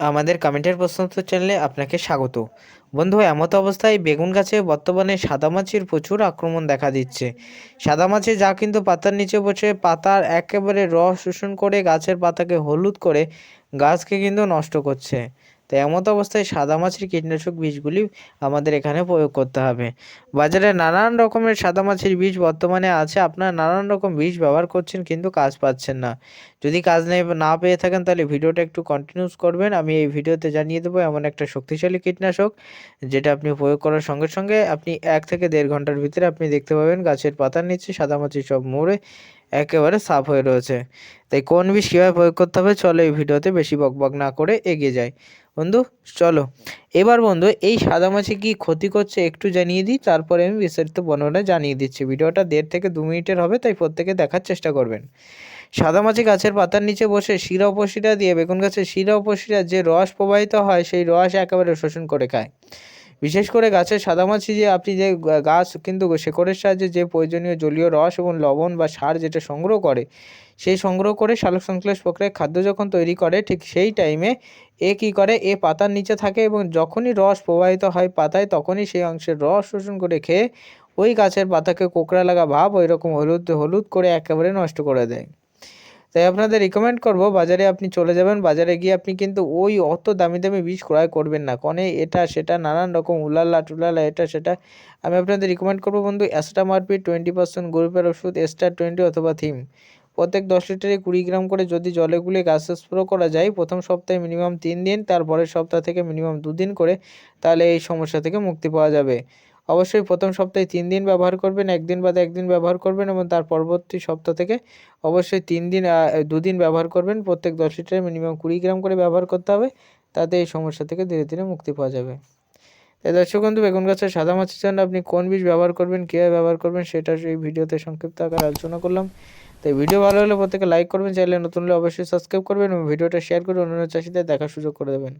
আমাদের কমেন্টের প্রশ্নোত্তর চ্যানেলে আপনাকে স্বাগত। বন্ধু এমত অবস্থায় বেগুন গাছে বর্তমানে সাদা মাছির প্রচুর আক্রমণ দেখা দিচ্ছে। সাদা সাদামাছি যা কিন্তু পাতার নিচে বসে, পাতার একেবারে রস শোষণ করে গাছের পাতাকে হলুদ করে গাছকে কিন্তু নষ্ট করছে। তো এমত অবস্থায় সাদামাছির কীটনাশক বীজগুলি আমাদের এখানে প্রয়োগ করতে হবে। বাজারে নানান রকমের সাদামাছির বীজ বর্তমানে আছে। আপনারা নানান রকম বীজ ব্যবহার করছেন কিন্তু কাজ পাচ্ছেন না। যদি কাজ না পেয়ে থাকেন তাহলে ভিডিওটা একটু কন্টিনিউস করবেন। আমি এই ভিডিওতে জানিয়ে দেবো এমন একটা শক্তিশালী কীটনাশক যেটা আপনি প্রয়োগ করার সঙ্গে সঙ্গে আপনি এক থেকে দেড় ঘণ্টার ভিতরে আপনি দেখতে পাবেন গাছের পাতার নিচে সাদামাছি সব মরে একেবারে সাফ হয়ে রয়েছে। তাই কোন বিষ কীভাবে প্রয়োগ করতে হবে, চলো এই ভিডিওতে বেশি বকবক না করে এগিয়ে যাই। বন্ধু, চলো। এবার বন্ধু, এই সাদা সাদামাছি কি ক্ষতি করছে একটু জানিয়ে দিই, তারপরে আমি বিস্তারিত বর্ণনা জানিয়ে দিচ্ছি। ভিডিওটা দেড় থেকে দু মিনিটের হবে, তাই প্রত্যেকে দেখার চেষ্টা করবেন। সাদা সাদামাছি গাছের পাতার নিচে বসে শিরা উপশিরা দিয়ে, বেগুন গাছের শিরা উপশিরা যে রস প্রবাহিত হয়, সেই রস একেবারে শোষণ করে খায়। বিশেষ করে গাছের সাদামাছি যে আপনি যে গাছ কিন্তু শেকড়ের সাহায্যে যে প্রয়োজনীয় জলীয় রস এবং লবণ বা সার যেটা সংগ্রহ করে, সেই সংগ্রহ করে সালোক সংশ্লেষ প্রক্রিয়ায় খাদ্য যখন তৈরি করে, ঠিক সেই টাইমে এ কী করে? এ পাতার নিচে থাকে এবং যখনই রস প্রবাহিত হয় পাতায়, তখনই সেই অংশের রস শোষণ করে খেয়ে ওই গাছের পাতাকে কোকড়া লাগা ভাব ওই রকম হলুদ হলুদ করে একেবারে নষ্ট করে দেয়। তাই আপনাদের রিকমেন্ড করব, বাজারে আপনি চলে যাবেন, বাজারে গিয়ে আপনি কিন্তু ওই অত দামি দামি বীজ ক্রয় করবেন না। কনে এটা, সেটা, নানান রকম উলাল্লা টুলাল্লা এটা, সেটা আমি আপনাদের রিকমেন্ড করব বন্ধু অ্যাস্টামারপি টোয়েন্টি পার্সেন্ট গ্রুপের ওষুধ এস্টার টোয়েন্টি অথবা থিম প্রত্যেক দশ লিটারে কুড়ি গ্রাম করে যদি জলে গুলে গাছ স্প্রো করা যায়, প্রথম সপ্তাহে মিনিমাম তিন দিন, তারপরের সপ্তাহ থেকে মিনিমাম দুদিন করে, তাহলে এই সমস্যা থেকে মুক্তি পাওয়া যাবে। অবশ্যই প্রথম সপ্তাহে তিন দিন ব্যবহার করবেন, একদিন বাদে একদিন ব্যবহার করবেন এবং তার পরবর্তী সপ্তাহ থেকে অবশ্যই তিন দিন দুদিন ব্যবহার করবেন। প্রত্যেক দশ লিটারে মিনিমাম কুড়ি গ্রাম করে ব্যবহার করতে হবে, তাতে এই সমস্যা থেকে ধীরে ধীরে মুক্তি পাওয়া যাবে। তাই দর্শক বন্ধু, বেগুন গাছের সাদা মাছের জন্য আপনি কোন বীজ ব্যবহার করবেন, কীভাবে ব্যবহার করবেন, সেটা এই ভিডিওতে সংক্ষিপ্ত আকারে আলোচনা করলাম। তাই ভিডিও ভালো হলে প্রত্যেকে লাইক করবেন চাইলে নতুন হলে অবশ্যই সাবস্ক্রাইব করবেন এবং ভিডিওটা শেয়ার করে অন্যান্য চাষিদের দেখার সুযোগ করে দেবেন।